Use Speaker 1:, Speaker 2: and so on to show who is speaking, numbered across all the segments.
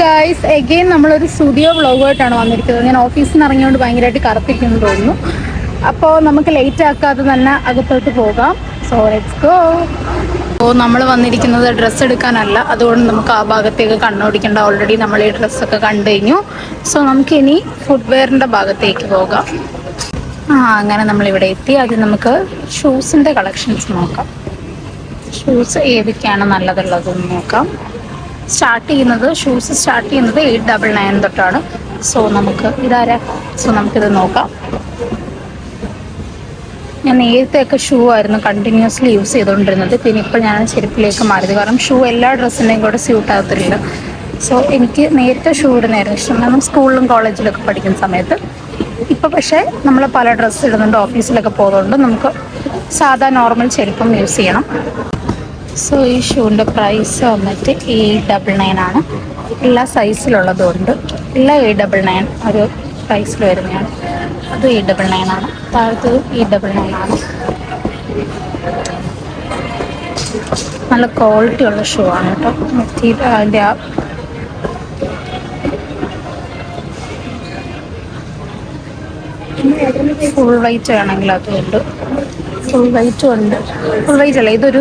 Speaker 1: Guys again നമ്മളൊരു studio വ്ളോഗായിട്ടാണ് വന്നിരിക്കുന്നത്. ഞാൻ ഓഫീസിൽ നിന്ന് ഇറങ്ങിയോണ്ട് ഭയങ്കരമായിട്ട് കറുത്തിരിക്കുന്നു തോന്നുന്നു. അപ്പോൾ നമുക്ക് ലേറ്റ് ആക്കാതെ തന്നെ അകത്തോട്ട് പോകാം. സോ ലെറ്റ്സ് ഗോ അപ്പോൾ നമ്മൾ വന്നിരിക്കുന്നത് ഡ്രസ്സ് എടുക്കാനല്ല. അതുകൊണ്ട് നമുക്ക് ആ ഭാഗത്തേക്ക് കണ്ണോടിക്കേണ്ട. ഓൾറെഡി നമ്മൾ ഈ ഡ്രസ്സൊക്കെ കണ്ടു കഴിഞ്ഞു. സോ നമുക്ക് ഇനി ഫുട്വെയറിന്റെ ഭാഗത്തേക്ക് പോകാം. ആ അങ്ങനെ നമ്മളിവിടെ എത്തി. ആദ്യം നമുക്ക് ഷൂസിന്റെ കളക്ഷൻസ് നോക്കാം. ഷൂസ് ഏതൊക്കെയാണ് നല്ലതുള്ളതെന്ന് നോക്കാം. സ്റ്റാർട്ട് ചെയ്യുന്നത് ഷൂസ് സ്റ്റാർട്ട് ചെയ്യുന്നത് എയ്റ്റ് ഡബിൾ നയൻ തൊട്ടാണ്. സോ നമുക്ക് ഇതാരാ? സോ നമുക്കിത് നോക്കാം. ഞാൻ നേരത്തെ നേരത്തെയൊക്കെ ഷൂ ആയിരുന്നു കണ്ടിന്യൂസ്ലി യൂസ് ചെയ്തുകൊണ്ടിരുന്നത്. പിന്നെ ഇപ്പോൾ ഞാൻ ചെരുപ്പിലേക്ക് മാറിയത്. കാരണം ഷൂ എല്ലാ ഡ്രസ്സിന്റെയും കൂടെ സ്യൂട്ട് ആകത്തില്ല സോ എനിക്ക് നേരത്തെ ഷൂ ഇടുന്നതായിരുന്നു ഇഷ്ടം. കാരണം സ്കൂളിലും കോളേജിലൊക്കെ പഠിക്കുന്ന സമയത്ത്. ഇപ്പോൾ പക്ഷേ നമ്മൾ പല ഡ്രസ്സ് ഇടുന്നുണ്ട് ഓഫീസിലൊക്കെ പോകുന്നുണ്ട്. നമുക്ക് സാധാ നോർമൽ ചെരുപ്പം യൂസ് ചെയ്യണം. സോ ഈ ഷൂവിന്റെ പ്രൈസ് വന്നിട്ട് എയ്റ്റ് ഡബിൾ നയൻ ആണ്. എല്ലാ സൈസിലുള്ളതും ഉണ്ട്. എല്ലാ എയ്റ്റ് ഡബിൾ നയൻ ഒരു പ്രൈസിൽ വരുന്നതാണ്. അതും എയ്റ്റ് ഡബിൾ നയൻ ആണ്. താഴത്തത് ഈ ഡബിൾ നയൻ ആണ്. നല്ല ക്വാളിറ്റി ഉള്ള ഷൂ ആണ് കേട്ടോ. അതിന്റെ ആ ഫുൾ വെയിറ്റ് ആണെങ്കിൽ അതുണ്ട് ഫുൾ വൈറ്റും ഉണ്ട്. ഫുൾ വൈറ്റ് അല്ല ഇതൊരു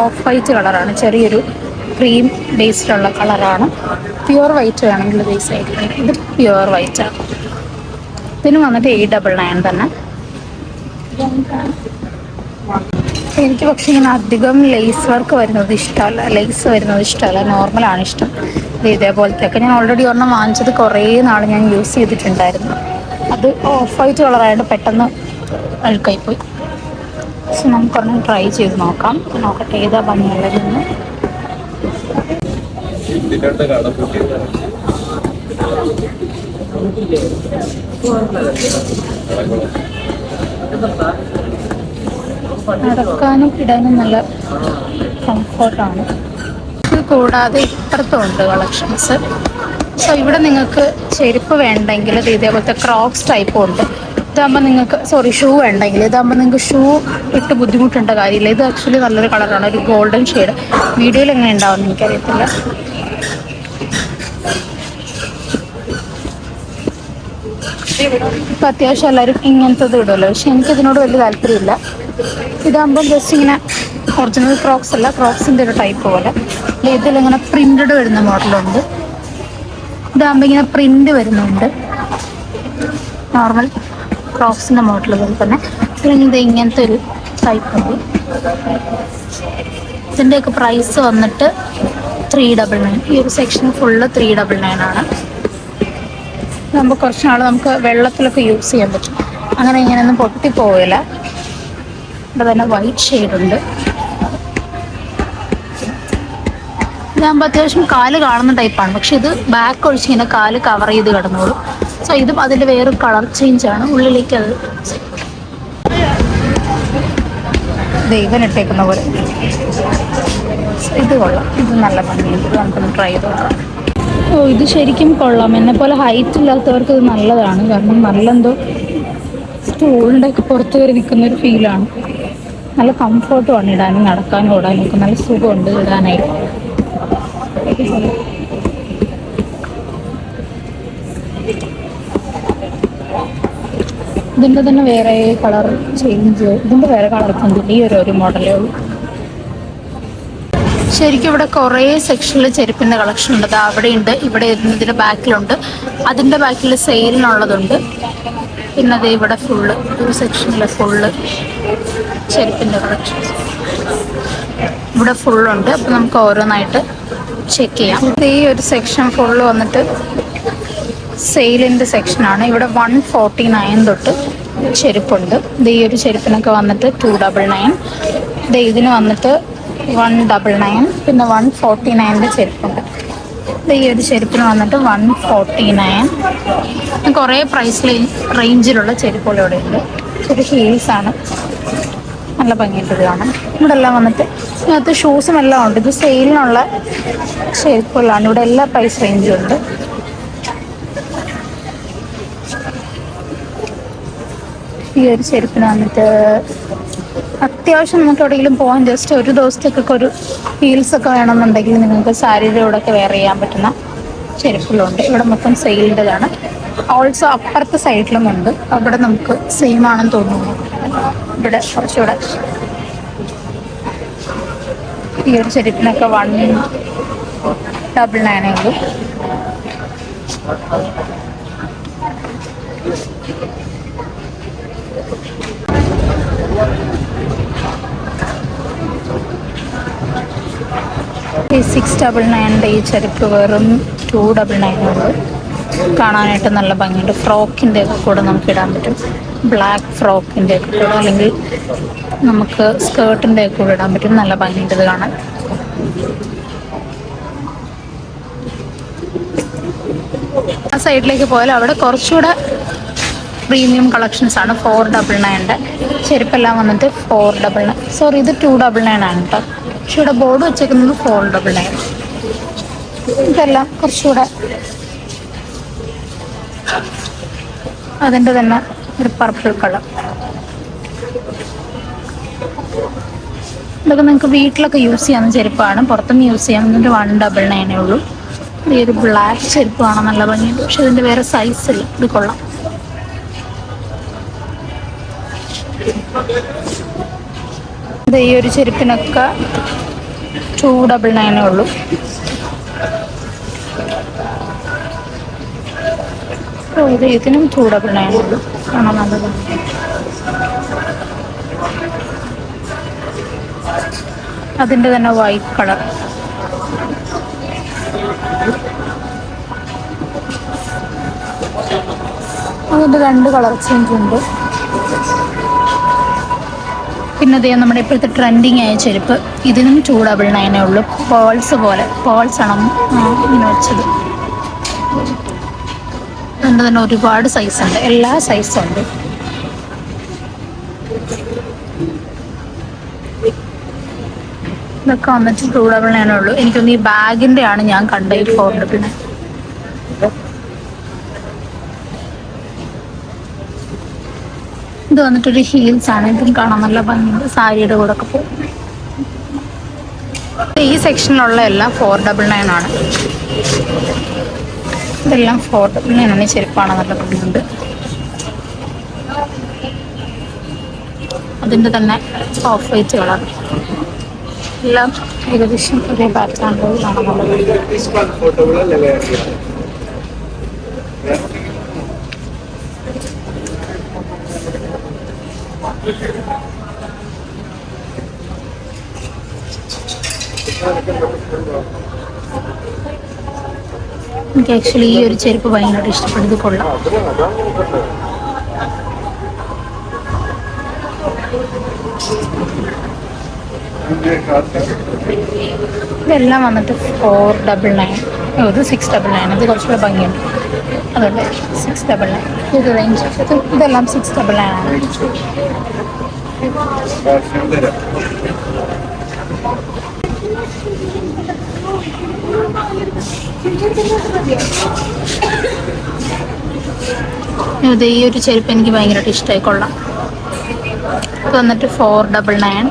Speaker 1: ഓഫ് വൈറ്റ് കളറാണ്. ചെറിയൊരു ക്രീം ബേസ്ഡുള്ള കളറാണ്. പ്യുവർ വൈറ്റ് വേണമെങ്കിൽ ബേസ് ആയിട്ട് ഇത് പ്യുവർ വൈറ്റ് ആണ്. ഇതിന് വന്നിട്ട് എയ്റ്റ് ഡബിൾ നയൻ തന്നെ. എനിക്ക് പക്ഷേ ഇങ്ങനെ അധികം ലേസ് വർക്ക് വരുന്നത് ഇഷ്ടമല്ല. ലേസ് വരുന്നത് ഇഷ്ടമല്ല. നോർമലാണ് ഇഷ്ടം. ഇത് ഇതേപോലത്തെ ഒക്കെ ഞാൻ ഓൾറെഡി ഒരെണ്ണം വാങ്ങിച്ചത് കുറേ നാൾ ഞാൻ യൂസ് ചെയ്തിട്ടുണ്ടായിരുന്നു. അത് ഓഫ് വൈറ്റ് കളറായതുകൊണ്ട് പെട്ടെന്ന് അഴുക്കായിപ്പോയി. സോ നമുക്കൊരെണ്ണം ട്രൈ ചെയ്ത് നോക്കാം. നോക്കട്ടെ ഏതാ ഭംഗിയുള്ളതെന്ന് നടക്കാനും ഇടാനും നല്ല കംഫോർട്ടാണ് ഇത് കൂടാതെ ഇപ്പുറത്തുണ്ട് കളക്ഷൻസ് സോ ഇവിടെ നിങ്ങൾക്ക് ചെരുപ്പ് വേണ്ടെങ്കിൽ ഇത് ഇതേപോലത്തെ ക്രോക്സ് ടൈപ്പും ഉണ്ട്. ഇതാകുമ്പോൾ നിങ്ങൾക്ക് സോറി ഷൂ വേണ്ടെങ്കിൽ. ഇതാകുമ്പോൾ നിങ്ങൾക്ക് ഷൂ ഇട്ട് ബുദ്ധിമുട്ടേണ്ട കാര്യമില്ല. ഇത് ആക്ച്വലി നല്ലൊരു കളറാണ് ഒരു ഗോൾഡൻ ഷെയ്ഡ് വീഡിയോയിൽ എങ്ങനെ ഉണ്ടാവും എനിക്കറിയത്തില്ല. ഇപ്പം അത്യാവശ്യം എല്ലാവരും ഇങ്ങനത്തത് ഇടുമല്ലോ പക്ഷെ എനിക്കതിനോട് വലിയ താല്പര്യമില്ല. ഇതാകുമ്പോൾ ജസ്റ്റ് ഇങ്ങനെ ഒറിജിനൽ ക്രോക്സ് അല്ല ക്രോക്സിന്റെ ഒരു ടൈപ്പ് പോലെ. ഇതിലിങ്ങനെ പ്രിന്റഡ് വരുന്ന മോഡലുണ്ട്. ഇതാകുമ്പോൾ ഇങ്ങനെ പ്രിന്റ് വരുന്നുണ്ട്. നോർമൽ ക്രോക്സിന്റെ മോഡൽ പോലെ തന്നെ പിന്നെ ഇത് ഇങ്ങനത്തെ ഒരു ടൈപ്പ് ഉണ്ട്. ഇതിന്റെയൊക്കെ പ്രൈസ് വന്നിട്ട് ത്രീ ഡബിൾ നയൻ ഈ ഒരു section full three double nine ആണ്. നമുക്ക് കുറച്ച് നാൾ നമുക്ക് വെള്ളത്തിലൊക്കെ യൂസ് ചെയ്യാൻ പറ്റും. അങ്ങനെ ഇങ്ങനെയൊന്നും പൊട്ടിപ്പോവില്ല ഇവിടെ തന്നെ വൈറ്റ് ഷെയ്ഡ് ഉണ്ട്. ഇതാകുമ്പോൾ അത്യാവശ്യം കാൽ കാണുന്ന ടൈപ്പാണ് പക്ഷെ ഇത് ബാക്ക് ഒഴിച്ച് ഇങ്ങനെ കാൽ കവർ ചെയ്ത് കിടന്നോളും. സോ ഇതും അതിന്റെ വേറെ കളർ ചേഞ്ച് ആണ്. ഉള്ളിലേക്ക് അത് ദൈവം ഇട്ടേക്കുന്ന പോലെ. ഇത് കൊള്ളാം. ഇത് നല്ല ഭംഗിയുണ്ട്. നമുക്കൊന്ന് ട്രൈ ചെയ്ത് നോക്കാം. ഓ ഇത് ശരിക്കും കൊള്ളാം. എന്നെ പോലെ ഹൈറ്റ് ഇല്ലാത്തവർക്ക് ഇത് നല്ലതാണ്. കാരണം നല്ല എന്തോ സ്റ്റൂളിന്റെ ഒക്കെ പുറത്ത് കയറി നിൽക്കുന്ന ഒരു ഫീലാണ് നല്ല കംഫർട്ടുമാണ് ഇടാനും നടക്കാനും ഓടാനും ഒക്കെ. നല്ല സുഖമുണ്ട് ഇടാനായിട്ട്. ഇതിന്റെ തന്നെ വേറെ കളർ ചേഞ്ച് ഇതിന്റെ വേറെ കളർ ഒന്നും ഈ ഒരു ഒരു മോഡലേ ഉള്ളൂ ശരിക്കും ഇവിടെ കുറേ സെക്ഷനിൽ ചെരുപ്പിന്റെ കളക്ഷൻ ഉണ്ട്. അവിടെ ഉണ്ട് ഇവിടെ ഇതിന്റെ ബാക്കിലുണ്ട് അതിന്റെ ബാക്കിൽ സെയിലിനുള്ളതുണ്ട് പിന്നെ അത് ഇവിടെ ഫുള്ള് ഒരു സെക്ഷനിൽ ഫുള്ള് ചെരുപ്പിന്റെ കളക്ഷൻ ഇവിടെ ഫുള്ളുണ്ട് അപ്പം നമുക്ക് ഓരോന്നായിട്ട് ചെക്ക് ചെയ്യാം. ഈ ഒരു സെക്ഷൻ ഫുള്ള് വന്നിട്ട് സെയിലിന്റെ സെക്ഷനാണ് ഇവിടെ വൺ ഫോർട്ടി നയൻ തൊട്ട് ചെരുപ്പുണ്ട്. ഇത് ഈ ഒരു ചെരുപ്പിനൊക്കെ വന്നിട്ട് ടു ഡബിൾ നയൻ ഇത് ഇതിന് വന്നിട്ട് വൺ ഡബിൾ നയൻ പിന്നെ വൺ ഫോർട്ടി നയന്റെ ചെരുപ്പുണ്ട്. ഇത് ഈ ഒരു ചെരുപ്പിന് വന്നിട്ട് വൺ ഫോർട്ടി നയൻ കുറേ പ്രൈസ് റേഞ്ചിലുള്ള ചെരുപ്പുകൾ ഇവിടെ ഉണ്ട്. ഒരു ഹീൽസാണ് നല്ല ഭംഗിയുണ്ട് കാണാൻ. ഇവിടെ എല്ലാം വന്നിട്ട് ഇതിനകത്ത് ഷൂസും എല്ലാം ഉണ്ട്. ഇത് സെയിലിനുള്ള ചെരുപ്പുകളാണ്. ഇവിടെ എല്ലാ പ്രൈസ് റേഞ്ചും ഉണ്ട്. ഈ ഒരു ചെരുപ്പിന് വന്നിട്ട് അത്യാവശ്യം നമുക്ക് എവിടെയെങ്കിലും പോകാൻ ജസ്റ്റ് ഒരു ദിവസത്തേക്കൊക്കെ ഒരു ഹീൽസ് ഒക്കെ വേണമെന്നുണ്ടെങ്കിൽ നിങ്ങൾക്ക് സാരിയുടെ ഒക്കെ വെയർ ചെയ്യാൻ പറ്റുന്ന ചെരുപ്പുകളുണ്ട്. ഇവിടെ മൊത്തം സെയിൽഡാണ് ഓൾസോ അപ്പുറത്തെ സൈഡിലും ഉണ്ട്. അവിടെ നമുക്ക് സെയിം ആണെന്ന് തോന്നുന്നു. ഇവിടെ കുറച്ചുകൂടെ ഈ ഒരു ചെരുപ്പിനൊക്കെ വൺ ഡബിൾ നയൻ ഉള്ളൂ. സിക്സ് ഡബിൾ നയന്റെ ഈ ചെരുപ്പ് വെറും ടു ഡബിൾ നയൻ ഉള്ളൂ കാണാനായിട്ട് നല്ല ഭംഗിയുണ്ട്. ഫ്രോക്കിന്റെ ഒക്കെ കൂടെ നമുക്ക് ഇടാൻ പറ്റും. ബ്ലാക്ക് ഫ്രോക്കിന്റെ ഒക്കെ കൂടെ അല്ലെങ്കിൽ നമുക്ക് സ്കേർട്ടിന്റെ ഒക്കെ കൂടെ ഇടാൻ പറ്റും. നല്ല ഭംഗിയുണ്ട് ഇത് കാണാൻ. ആ സൈഡിലേക്ക് പോയാൽ അവിടെ കുറച്ചുകൂടെ പ്രീമിയം കളക്ഷൻസ് ആണ് ഫോർ ഡബിൾ നയന്റെ ചെരുപ്പെല്ലാം വന്നിട്ട് ഫോർ ഡബിൾ നയൻ സോറി ഇത് ടു ഡബിൾ നയൻ ആണ് കേട്ടോ പക്ഷെ ഇവിടെ ബോർഡ് വെച്ചേക്കുന്നത് ഫോർ ഡബിൾ നയൻ ഇതെല്ലാം കുറച്ചുകൂടെ അതിന്റെ തന്നെ ഒരു പർപ്പിൾ കളർ ഇതൊക്കെ നിങ്ങൾക്ക് വീട്ടിലൊക്കെ യൂസ് ചെയ്യാവുന്ന ചെരുപ്പാണ്. പുറത്തുനിന്ന് യൂസ് ചെയ്യാവുന്നതിന്റെ വൺ ഡബിൾ നയനേ ഉള്ളൂ. ഈ ഒരു ബ്ലാക്ക് ചെരുപ്പാണ് നല്ല ഭംഗിയുണ്ട്. പക്ഷെ ഇതിന്റെ വേറെ സൈസില്ല ഇത് കൊള്ളാം. ഇത് ഈ ഒരു ചെരുപ്പിനൊക്കെ ടു ഡബിൾ നയനേ ഉള്ളൂ. ഓ ഇത് ഇതിനും ടു ഡബിൾ നയൻ ഉള്ളൂ. ആണോ നല്ലത്? അതിന്റെ തന്നെ വൈറ്റ് കളർ അതിന്റെ രണ്ട് കളർ ചേഞ്ച് ഉണ്ട്. പിന്നെ അതേ നമ്മുടെ ഇപ്പോഴത്തെ ട്രെൻഡിങ് ആയ ചെരുപ്പ്. ഇതിനും ടു ഡബിൾ ഉള്ളൂ. പോൾസ് പോലെ. പോൾസ് ആണ് ഇങ്ങനെ വെച്ചത്. അതുകൊണ്ട് തന്നെ ഒരുപാട് സൈസ് ഉണ്ട്. എല്ലാ സൈസും ഉണ്ട്. ഇതൊക്കെ വന്നിട്ട് ടൂ ഡബിൾ നയനേ എനിക്കൊന്ന് ഈ ബാഗിന്റെ ആണ് ഞാൻ കണ്ട ഈ ഫോർ ഇത് വന്നിട്ടൊരു ഹീൽസ് ആണ്. ഇതും കാണാൻ നല്ല ഭംഗിയുണ്ട്. സാരിയുടെ കൂടെ ഒക്കെ പോകും ഈ സെക്ഷനിലുള്ള എല്ലാം ഫോർ ഡബിൾ നയൻ ആണ്. ഇതെല്ലാം ഫോർ ഡബിൾ നയൻ ആണ്. ചെരുപ്പാണ് നല്ല ഭംഗിയുണ്ട്. അതിന്റെ തന്നെ ഓഫ് വൈറ്റ് കളർ എല്ലാം ഏകദേശം ഒരേ പാറ്റേൺ കാണാൻ നല്ല ഭംഗി
Speaker 2: കംഫർട്ടബിൾ അല്ലേ വേറെ
Speaker 1: എനിക്ക് ആക്ച്വലി ഈ ഒരു ചെരുപ്പ് ഭയങ്കരമായിട്ട് ഇഷ്ടപ്പെടുന്നത് കൊള്ളാം. ഇതെല്ലാം വന്നിട്ട് ഫോർ ഡബിൾ നയൻ ഇത് സിക്സ് ഡബിൾ നയൻ അത് കുറച്ചുകൂടെ ഭംഗിയുണ്ട്. അതുകൊണ്ട് സിക്സ് ഡബിൾ നയൻ ഇത് റേഞ്ച് ഇത് ഇതെല്ലാം സിക്സ് ഡബിൾ നയൻ ആണ്. ഈ ഒരു ചെരുപ്പ് എനിക്ക് ഭയങ്കരമായിട്ട് ഇഷ്ടമായി കൊള്ളാം. ഇത് വന്നിട്ട് ഫോർ ഡബിൾ നയൻ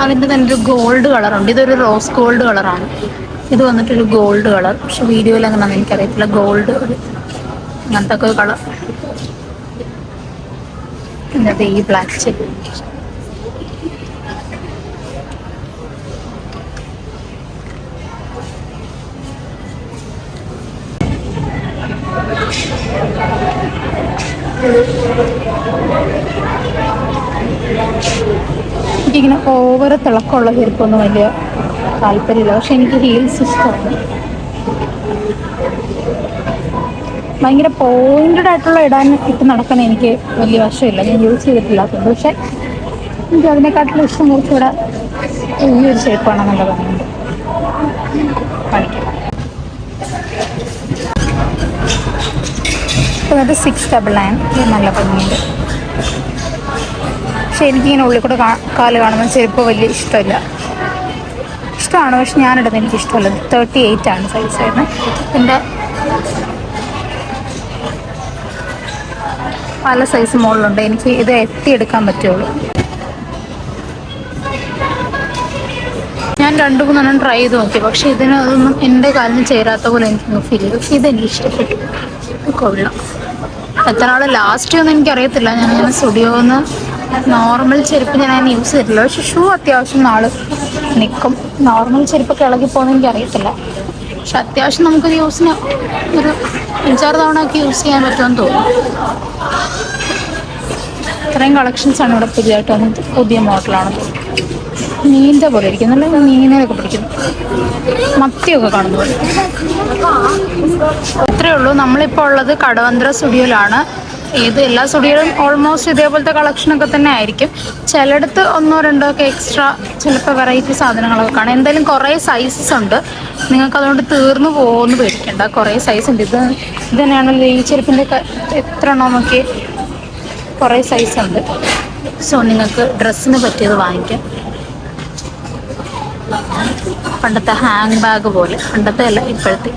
Speaker 1: അതിന്റെ തന്നെ ഒരു ഗോൾഡ് കളറുണ്ട് ഇതൊരു റോസ് ഗോൾഡ് കളറാണ് ഇത് വന്നിട്ടൊരു ഗോൾഡ് കളർ പക്ഷെ വീഡിയോയിൽ അങ്ങനെ എനിക്കറിയത്തില്ല. ഗോൾഡ് അങ്ങനത്തെ ഒക്കെ കളർ എന്നിട്ട് ഈ ബ്ലാക്ക് ചെക്ക് എനിക്കിങ്ങനെ ഓവർ തിളക്കമുള്ള ചെരുപ്പൊന്നും വലിയ താല്പര്യമില്ല. പക്ഷെ എനിക്ക് ഹീൽസ് ഇഷ്ടമാണ് ഭയങ്കര പോയിന്റഡ് ആയിട്ടുള്ള ഇടാൻ ഇട്ട് നടക്കാൻ എനിക്ക് വലിയ വശമില്ല. ഞാൻ യൂസ് ചെയ്തിട്ടില്ലാത്തത് പക്ഷെ എനിക്ക് അതിനെക്കാട്ടിലും ഇഷ്ടം കുറച്ചുകൂടെ ഈ ഒരു ഷേപ്പാണെന്നുള്ള പറയുന്നത് കാണിക്കാം സിക്സ് ഡബിൾ നയൻ നല്ല ഭംഗിയുണ്ട്. പക്ഷെ എനിക്കിങ്ങനെ ഉള്ളിൽ കൂടെ കാൽ കാണുമ്പോൾ ചെരുപ്പ് വലിയ ഇഷ്ടമില്ല. ഇഷ്ടമാണ്? പക്ഷെ ഞാനിടുന്നത് എനിക്ക് ഇഷ്ടമല്ല തേർട്ടി എയ്റ്റ് ആണ് സൈസ് വരുന്നത്. എന്റെ പല സൈസ് മുകളിലുണ്ട് എനിക്ക് ഇത് എത്തിയെടുക്കാൻ പറ്റുള്ളൂ. ഞാൻ രണ്ടു മൂന്നെണ്ണം ട്രൈ ചെയ്ത് നോക്കി. പക്ഷെ ഇതിന് അതൊന്നും എന്റെ കാലിന് ചേരാത്ത പോലെ എനിക്ക് ഫീൽ ചെയ്തു. പക്ഷെ ഇതെനിക്ക് ഇഷ്ടപ്പെട്ടു കൊള്ളാം. എത്ര നാൾ ലാസ്റ്റ് ഒന്നും എനിക്കറിയത്തില്ല. ഞാൻ സ്റ്റുഡിയോന്ന് നോർമൽ ചെരുപ്പ് ഞാൻ യൂസ് ചെയ്തിട്ടില്ല. പക്ഷെ ഷൂ അത്യാവശ്യം നാൾ നിൽക്കും നോർമൽ ചെരുപ്പൊക്കെ ഇളകി പോകുന്ന എനിക്കറിയത്തില്ല. പക്ഷെ അത്യാവശ്യം നമുക്കൊരു യൂസിന് ഒരു അഞ്ചാറ് തവണ ഒക്കെ യൂസ് ചെയ്യാൻ പറ്റുമെന്ന് തോന്നുന്നു. ഇത്രയും കളക്ഷൻസ് ആണ് ഇവിടെ പുതിയതായിട്ട് വന്നത്. പുതിയ മോഡലാണ് മീനിന്റെ പോലെ ഇരിക്കും നല്ല മീനിനൊക്കെ പിടിക്കുന്നു. മത്തിയൊക്കെ കാണുന്നു. ഇത്രയേ ഉള്ളൂ. നമ്മളിപ്പോൾ ഉള്ളത് കടവന്ത്ര സ്റ്റുഡിയോയിലാണ് ഇത് എല്ലാ സ്റ്റുഡിയോയിലും ഓൾമോസ്റ്റ് ഇതേപോലത്തെ കളക്ഷനൊക്കെ തന്നെ ആയിരിക്കും. ചിലയിടത്ത് ഒന്നോ രണ്ടോ ഒക്കെ എക്സ്ട്രാ ചിലപ്പോൾ വെറൈറ്റി സാധനങ്ങളൊക്കെ കാണാം. എന്തായാലും കുറേ സൈസസ് ഉണ്ട്. നിങ്ങൾക്ക് അതുകൊണ്ട് തീർന്നു പോകുമെന്ന് പേടിക്കണ്ട. കുറേ സൈസ് ഉണ്ട്. ഇത് ഇത് തന്നെയാണല്ലോ ഈ ചെരുപ്പിന്റെ എത്ര എണ്ണം നോക്കി കുറേ സൈസ് ഉണ്ട്. സോ നിങ്ങൾക്ക് ഡ്രസ്സിന് പറ്റിയത് വാങ്ങിക്കാം. പണ്ടത്തെ ഹാങ് ബാഗ് പോലെ. പണ്ടത്തെ അല്ല ഇപ്പോഴത്തെ.